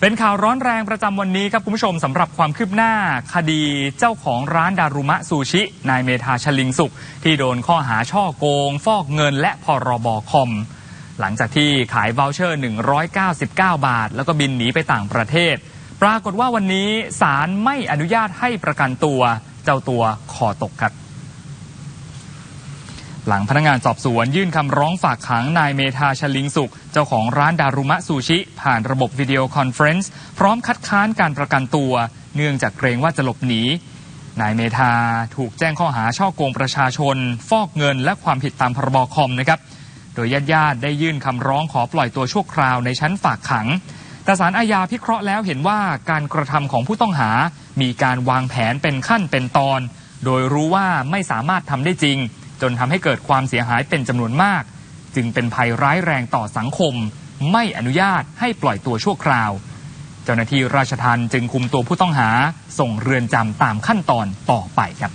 เป็นข่าวร้อนแรงประจำวันนี้ครับคุณผู้ชมสำหรับความคืบหน้า คดีเจ้าของร้านดารุมะซูชินายเมธาชลิงสุข ที่โดนข้อหาช่อโกง ฟอกเงินและพรบคอม หลังจากที่ขาย v o ลเชอร์ 199 บาท แล้วก็บินหนีไปต่างประเทศ ปรากฏว่าวันนี้ศาลไม่อนุญาตให้ประกันตัว เจ้าตัวคอตกครับ หลังพนักงานสอบสวนยื่นคำร้องฝากขังนายเมธาชลิงสุข เจ้าของร้านดารุมะซูชิ ผ่านระบบวิดีโอคอนเฟรนซ์พร้อมคัดค้านการประกันตัว เนื่องจากเกรงว่าจะหลบหนี นายเมธาถูกแจ้งข้อหาช่อโกงประชาชน ฟอกเงินและความผิดตามพรบคอมนะครับ โดยญาติญาติๆได้ยื่นคำร้องขอปล่อยตัวชั่วคราวในชั้นฝากขัง แต่ศาลอาญาพิเคราะห์แล้วเห็นว่าการกระทำของผู้ต้องหา มีการวางแผนเป็นขั้นเป็นตอน โดยรู้ว่าไม่สามารถทำได้จริง จนทำให้เกิดความเสียหายเป็นจำนวนมาก จึงเป็นภัยร้ายแรงต่อสังคม ไม่อนุญาตให้ปล่อยตัวชั่วคราว เจ้าหน้าที่ราชทัณฑ์จึงคุมตัวผู้ต้องหาส่งเรือนจำตามขั้นตอนต่อไปครับ